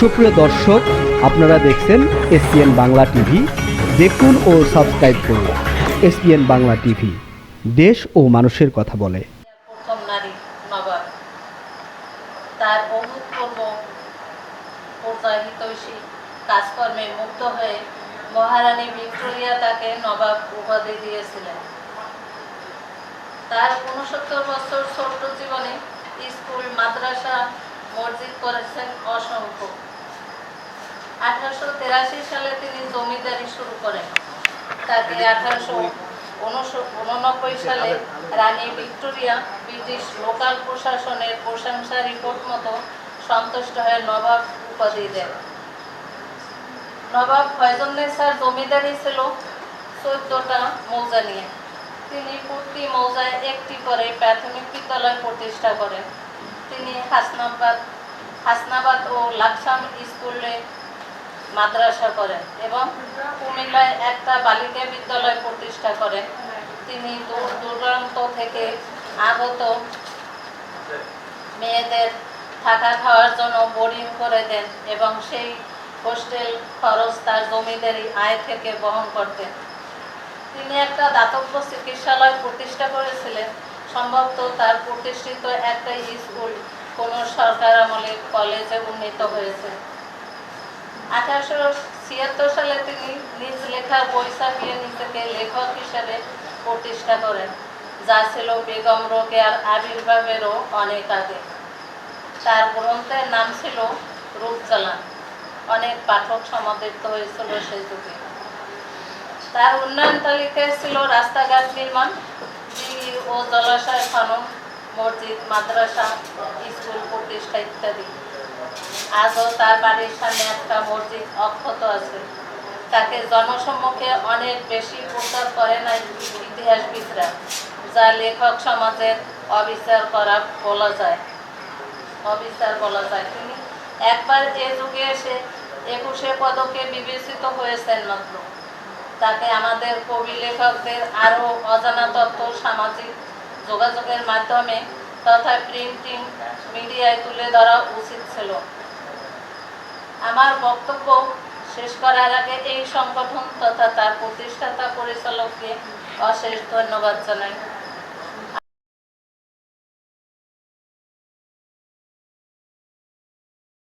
সুপ্রিয় দর্শক, আপনারা দেখছেন এসপিএন বাংলা টিভি। দেখুন ও সাবস্ক্রাইব করুন এসপিএন বাংলা টিভি। দেশ ও মানুষের কথা বলে। প্রথম নারী নবাব তার অভূতপূর্ব পর্যায়হিতৈষী কাজকর্মে মুগ্ধ হয়ে মহারানী ভিক্টোরিয়া তাকে নবাব উপাধি দিয়েছিলেন। তার উনসত্তর বছর ছোট্ট জীবনে স্কুল, মাদ্রাসা, মসজিদ করেছেন অসংখ্য। আঠারোশো তেরাশি সালে তিনি জমিদারি শুরু করেন। তাকে আঠারোশো উননব্বই সালে রানী ভিক্টোরিয়া ব্রিটিশ লোকাল প্রশাসনের প্রশংসা রিপোর্ট মতো সন্তুষ্ট হয়ে নবাব উপাধি দেন। নবাব ফয়জুন্নেসার জমিদারি ছিল চোদ্দটা মৌজা নিয়ে। তিনি প্রতি মৌজায় একটি করে প্রাথমিক বিদ্যালয় প্রতিষ্ঠা করেন। তিনি হাসনাবাদ হাসনাবাদ ও লাকসাম মাদ্রাসা করেন এবং কুমিল্লায় একটা বালিকা বিদ্যালয় প্রতিষ্ঠা করেন। তিনি দূর দূরান্ত থেকে আগত মেয়েদের থাকা খাওয়ার জন্য বোর্ডিং করে দেন এবং সেই হোস্টেল খরচ তার জমিদারি আয় থেকে বহন করতেন। তিনি একটা দাতব্য চিকিৎসালয় প্রতিষ্ঠা করেছিলেন। সম্ভবত তার প্রতিষ্ঠিত একটা স্কুল কোনো সরকার আমলে কলেজে উন্নীত হয়েছে। আঠারোশো ছিয়াত্তর সালে তিনি নিজ লেখা বই ছাপিয়ে নিজেকে লেখক হিসেবে প্রতিষ্ঠা করেন, যা ছিল বেগম রোকেয়ার আবির্ভাবেরও অনেক আগে। তার গ্রন্থের নাম ছিল রূপচালান। অনেক পাঠক সমাদৃত হয়েছিল সেই যুগে। তার উন্নয়ন তালিকায় ছিল রাস্তাঘাট নির্মাণ দিঘি ও জলাশয় খনন, মসজিদ, মাদ্রাসা, স্কুল প্রতিষ্ঠা ইত্যাদি। আজও তার বাড়ির সামনে একটা মসজিদ অক্ষত আছে। তাকে জনসম্মুখে অনেক বেশি প্রচার করে নাই ইতিহাসবিদরা, যা লেখক সমাজের অবিচার করা বলা যায়। অবিচার বলা যায়। তিনি একবার এ যুগে এসে একুশে পদকে বিবেচিত হয়েছেন মাত্র। তাকে আমাদের কবি লেখকদের আরও অজানা তত্ত্ব সামাজিক যোগাযোগের মাধ্যমে তথা প্রিন্টিং মিডিয়ায় তুলে ধরা উচিত ছিল। আমার বক্তব্য শেষ করার আগে এই সংগঠন তথা তার প্রতিষ্ঠাতা পরিচালককে অশেষ ধন্যবাদ জানাই।